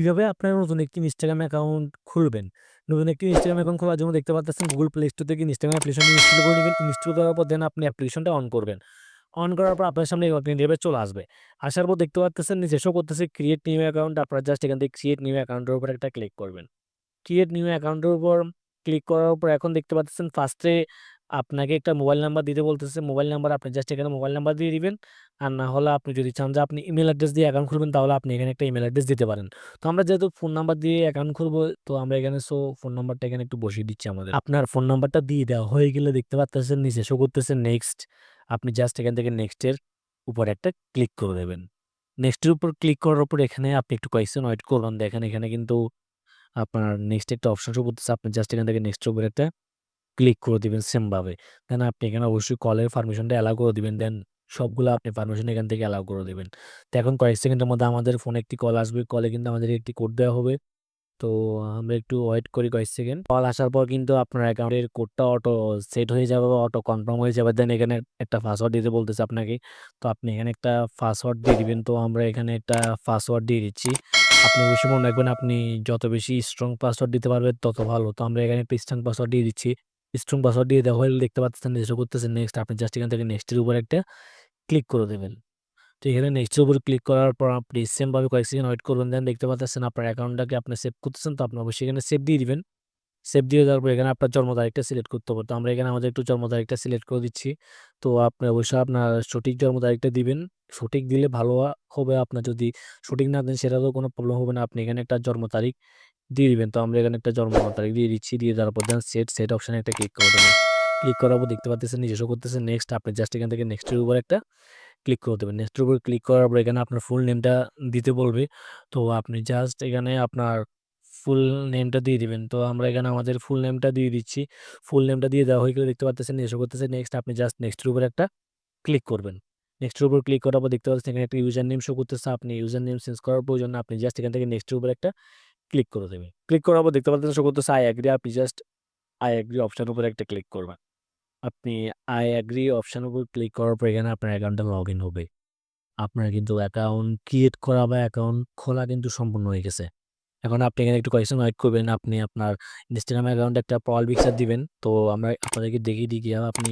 কীভাবে আপনারা নতুন একটি ইনস্টাগ্রাম অ্যাকাউন্ট খুলবেন? নতুন একটি ইনস্টাগ্রাম অ্যাকাউন্ট খোলার জন্য দেখতে পাচ্ছেন গুগল প্লে Store থেকে ইনস্টাগ্রাম অ্যাপ্লিকেশনটি ইনস্টল করে নিবেন। ইনস্টল করার পর দেন আপনি অ্যাপ্লিকেশনটা অন করবেন। অন করার পর আপনার সামনে ইন্টারফেস চলে আসবে। আসার পর দেখতে পারতেছেন নিচে শো করতেছে ক্রিয়েট নিউ অ্যাকাউন্ট আপনারা জাস্ট এখান থেকে ক্রিয়েট নিউ অ্যাকাউন্টের উপর একটা ক্লিক করবেন। ক্রিয়েট নিউ অ্যাকাউন্টের উপর ক্লিক করার পর এখন দেখতে পাচ্ছেন ফার্স্টে আপনাকে একটা মোবাইল নাম্বার দিতে বলতেছে। মোবাইল নাম্বার আপনি জাস্ট এখানে মোবাইল নাম্বার দিয়ে দিবেন। আর না হলে আপনি যদি চান যে আপনি ইমেইল অ্যাড্রেস দিয়ে অ্যাকাউন্ট খুলবেন, তাহলে আপনি এখানে একটা ইমেল অ্যাড্রেস দিতে পারেন। তো আমরা যেহেতু ফোন নাম্বার দিয়ে অ্যাকাউন্ট খুলবো, তো আমরা এখানে সো ফোন নাম্বারটা এখানে একটু বসিয়ে দিচ্ছি আমাদের। আপনার ফোন নাম্বারটা দিয়ে দেওয়া হয়ে গেলে দেখতে পারতেছেন, নিচে শো করতেছে নেক্সট। আপনি জাস্ট এখান থেকে নেক্সটের উপর একটা ক্লিক করে দেবেন। নেক্সটের উপর ক্লিক করার উপর এখানে আপনি একটু কয়েকজন ওয়েট করুন। দেখেন এখানে কিন্তু আপনার নেক্সট একটা অপশন শো করতেছে। আপনি জাস্ট এখান থেকে নেক্সট এর উপর একটা ক্লিক করে দিবেন সেমভাবে দেন আপনি এখানে অবশ্যই কলের পারমিশনটা অ্যালাউ করে দিবেন। দেন সবগুলো আপনি পারমিশন এখান থেকে অ্যালাউ করে দেবেন তো এখন কয়েক সেকেন্ডের মধ্যে আমাদের ফোনে একটি কল আসবে। কলে কিন্তু আমাদেরকে একটি কোড দেওয়া হবে। তো আমরা একটু ওয়েট করি কয়েক সেকেন্ড। কল আসার পর কিন্তু আপনার অ্যাকাউন্টের কোডটা অটো সেট হয়ে যাবে বা অটো কনফার্ম হয়ে যাবে। দেন এখানে একটা পাসওয়ার্ড দিতে বলতেছে আপনাকে। তো আপনি এখানে একটা পাসওয়ার্ড দিয়ে দিবেন। তো আমরা এখানে একটা পাসওয়ার্ড দিয়ে দিচ্ছি। আপনি অবশ্যই মনে রাখবেন, আপনি যত বেশি স্ট্রং পাসওয়ার্ড দিতে পারবেন, তত ভালো। তো আমরা এখানে স্ট্রং পাসওয়ার্ড দিয়ে দিচ্ছি। স্ট্রং পাসওয়ার্ড দিয়ে হলে দেখতে পাচ্ছেন নিচে করতেছেন নেক্সট আপনি জাস্ট এখান থেকে নেক্সট এর উপর একটা ক্লিক করে দেবেন। তো এখানে নেক্সট এর উপর ক্লিক করার পর আপনি সেমভাবে কয়েক সেকেন্ড ওয়েট করবেন। দেন দেখতে পাচ্ছেন আপনার অ্যাকাউন্টটাকে আপনি সেভ করতেছেন। তো আপনি অবশ্যই এখানে সেভ দিয়ে দিবেন। সেভ দিয়ে দেওয়ার পর এখানে আপনার জন্ম তারিখটা সিলেক্ট করতে হবে। তো আমরা এখানে আমাদের একটু জন্ম তারিখটা সিলেক্ট করে দিচ্ছি। তো আপনি অবশ্যই আপনার সঠিক জন্ম তারিখটা দিবেন। সঠিক দিলে ভালো হবে আপনার যদি সঠিক না দেন সেটাতেও কোনো প্রবলেম হবে না। আপনি এখানে একটা জন্ম তারিখ দিয়ে দিবেন। তো আমরা এখানে একটা জন্ম তারিখ দিয়ে দিচ্ছি। দিয়ে দেওয়ার পর দেন সেট, সেট অপশানে একটা ক্লিক করে দেবেন। ক্লিক করার পর দেখতে পাচ্ছেন শো করতেছে নেক্সট আপনি জাস্ট এখান থেকে নেক্সটের উপর একটা ক্লিক করে দেবেন। নেক্সটের উপর ক্লিক করার পর এখানে আপনার ফুল নেমটা দিতে বলবে। তো আপনি জাস্ট এখানে আপনার ফুল নেমটা দিয়ে দিবেন। তো আমরা এখানে আমাদের ফুল নেমটা দিয়ে দিচ্ছি। ফুল নেমটা দিয়ে দেওয়া হয়ে গেলে দেখতে পাচ্ছেন শো করতেছে নেক্সট আপনি জাস্ট নেক্সট এর উপর একটা ক্লিক করবেন। নেক্সটের উপর ক্লিক করার পর দেখতে পাচ্ছেন এখানে একটা ইউজার নেম শো করতেছে। আপনি ইউজার নেম চেঞ্জ করার প্রয়োজন আপনি জাস্ট এখান থেকে নেক্সট এর উপর একটা ক্লিক করে দেবেন। ক্লিক করার পর দেখতে পাচ্ছেন করতেছে আই অ্যাগ্রি আপনি জাস্ট আই অ্যাগ্রি অপশনের উপর একটা ক্লিক করবেন। আপনি আই অ্যাগ্রি অপশান উপর ক্লিক করার পর এখানে আপনার অ্যাকাউন্টটা লগ ইন হবে। আপনার কিন্তু অ্যাকাউন্ট ক্রিয়েট করা বা অ্যাকাউন্ট খোলা কিন্তু সম্পূর্ণ হয়ে গেছে। এখন আপনি এখানে একটু কয়েকজন ওয়েট করবেন। আপনি আপনার ইনস্টাগ্রাম অ্যাকাউন্টে একটা প্রোফাইল পিকচার দিবেন। তো আমরা আপনাদেরকে দেখিয়ে দিই কীভাবে আপনি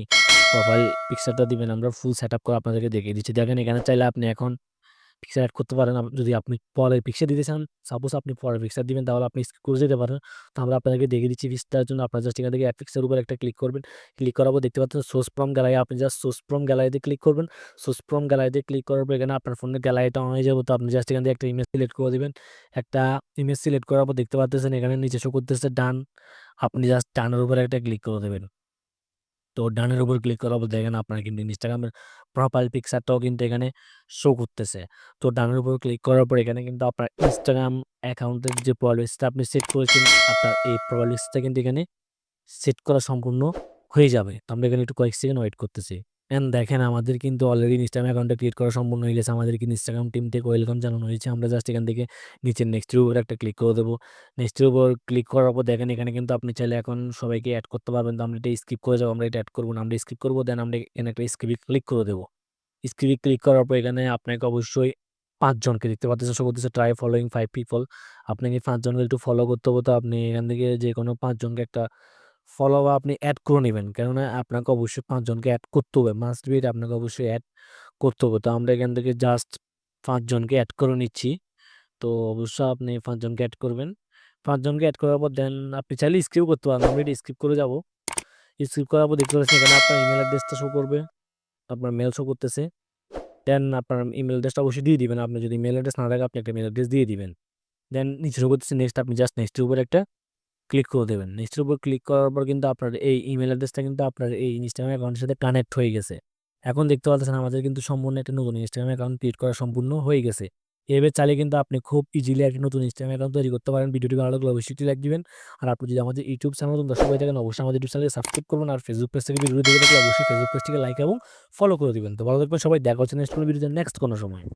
প্রোফাইল পিকচারটা দিবেন। আমরা ফুল সেটআপ করে আপনাদেরকে দেখিয়ে দিচ্ছি। দেখেন এখানে চাইলে আপনি এখন পিকচার অ্যাড করতে পারেন। যদি আপনি পরের পিকচার দিতে চান, সাপোজ আপনি পরের পিকচার দিবেন তাহলে আপনি স্কিপ করে যেতে পারেন। তো আমরা আপনাদেরকে দেখিয়ে দিচ্ছি পিকচারের জন্য আপনার জাস্ট এখান থেকে এড পিকচার উপর একটা ক্লিক করবেন। ক্লিক করার পর দেখতে পাচ্ছেন সোর্স ফ্রম গ্যালারি আপনি জাস্ট সোর্স ফ্রম গ্যালারিতে ক্লিক করবেন। সোর্স ফ্রম গ্যালারিতে ক্লিক করার পর এখানে আপনার ফোনের গ্যালারিটা অন হয়ে যাবে। তো আপনি জাস্ট এখান থেকে একটা ইমেজ সিলেক্ট করে দেবেন একটা ইমেজ সিলেক্ট করার পর দেখতে পাচ্ছেন এখানে নিচে শো করতেছে ডান। আপনি জাস্ট ডানের উপর একটা ক্লিক করে দেবেন। তো ডানের উপর ক্লিক করার পর দেখেন আপনার কিন্তু ইনস্টাগ্রামের প্রোফাইল পিকচারটাও কিন্তু এখানে শো করতেছে। তো ডানের উপর ক্লিক করার পর এখানে কিন্তু আপনার ইনস্টাগ্রাম অ্যাকাউন্টের যে প্রোফাইলটা আপনি সেট করেছেন, আপনার এই প্রোফাইলটা কিন্তু এখানে সেট করা সম্পূর্ণ হয়ে যাবে। আমরা এখানে একটু কয়েক সেকেন্ড ওয়েট করতেছি। এন্ড দেখেন আমাদের কিন্তু অলরেডি ইনস্টাগ্রাম অ্যাকাউন্টটা ক্রিয়েট করা সম্পূর্ণ হয়ে গেছে। আমাদের কিন্তু ইনস্টাগ্রাম টিম থেকে ওয়েলকাম জানানো হয়েছে। আমরা জাস্ট এখান থেকে নিচের নেক্সট এর উপর একটা ক্লিক করে দেবো নেক্সটের উপর ক্লিক করার পর দেখেন এখানে কিন্তু আপনি চাইলে এখন সবাইকে অ্যাড করতে পারবেন। তো আমরা এটা স্কিপ করে যাব। আমরা এটা অ্যাড করব না। আমরা স্কিপ করব দেন আমরা এখানে একটা স্কিপে ক্লিক করে দেবো স্কিপে ক্লিক করার পর এখানে আপনাকে অবশ্যই পাঁচজনকে দেখতে পাচ্ছেন শো করতেছে ট্রাই ফলোইং 5 পিপল। আপনাকে পাঁচজনকে একটু ফলো করতে হবে। তো আপনি এখান থেকে যে কোনো পাঁচজনকে একটা ফলো বা আপনি অ্যাড করে নেবেন কেননা আপনাকে অবশ্যই পাঁচজনকে অ্যাড করতে হবে। মাস্ট বি আপনাকে অবশ্যই অ্যাড করতে হবে। তো আমরা এখান থেকে জাস্ট পাঁচজনকে অ্যাড করে নিচ্ছি। তো অবশ্যই আপনি পাঁচজনকে অ্যাড করবেন। পাঁচজনকে অ্যাড করার পর দেন আপনি চাইলে স্কিপ করতে পারেন। এটা স্কিপ করে যাব স্কিপ করার পর দেখতে পাচ্ছেন এখানে আপনার ইমেল অ্যাড্রেসটা শো করবে। আপনার মেল শো করতেছে। দেন আপনার ইমেল অ্যাড্রেসটা অবশ্যই দিয়ে দিবেন। আপনি যদি মেইল অ্যাড্রেস না থাকে, আপনি একটা মেইল অ্যাড্রেস দিয়ে দিবেন। দেন নিচে শো করতেছে নেক্সট আপনি জাস্ট নেক্সটের উপর একটা ক্লিক করে দেবেন। এর উপর ক্লিক করার পর কিন্তু আপনার এই ইমেল অ্যাড্রেসটা কিন্তু আপনার এই ইনস্টাগ্রাম অ্যাকাউন্টের সাথে কানেক্ট হয়ে গেছে। এখন দেখতে পাচ্ছেন আমাদের কিন্তু সম্পূর্ণ একটা নতুন ইনস্টাগ্রাম অ্যাকাউন্ট ক্রিয়েট করা সম্পূর্ণ হয়ে গেছে। এভাবে চাইলে কিন্তু আপনি খুব ইজিলি একটা নতুন ইনস্টাগ্রাম অ্যাকাউন্ট তৈরি করতে পারেন। ভিডিওটি ভালো লাগলে অবশ্যই লাইক দিবেন। আর আপনি যদি আমাদের ইউটিউব চ্যানেল নতুন দর্শক হয়ে থাকেন, অবশ্যই আমাদের ইউটিউব চ্যানেলকে সাবস্ক্রাইব করবেন। আর ফেসবুক পেজ থেকে ভিডিও দেখে থাকলে অবশ্যই ফেসবুক পেজটিকে লাইক এবং ফলো করে দিবেন। তো ভালো থাকবেন সবাই। দেখা হচ্ছে নেক্সট কোনো ভিডিওতে নেক্সট কোনো সময়।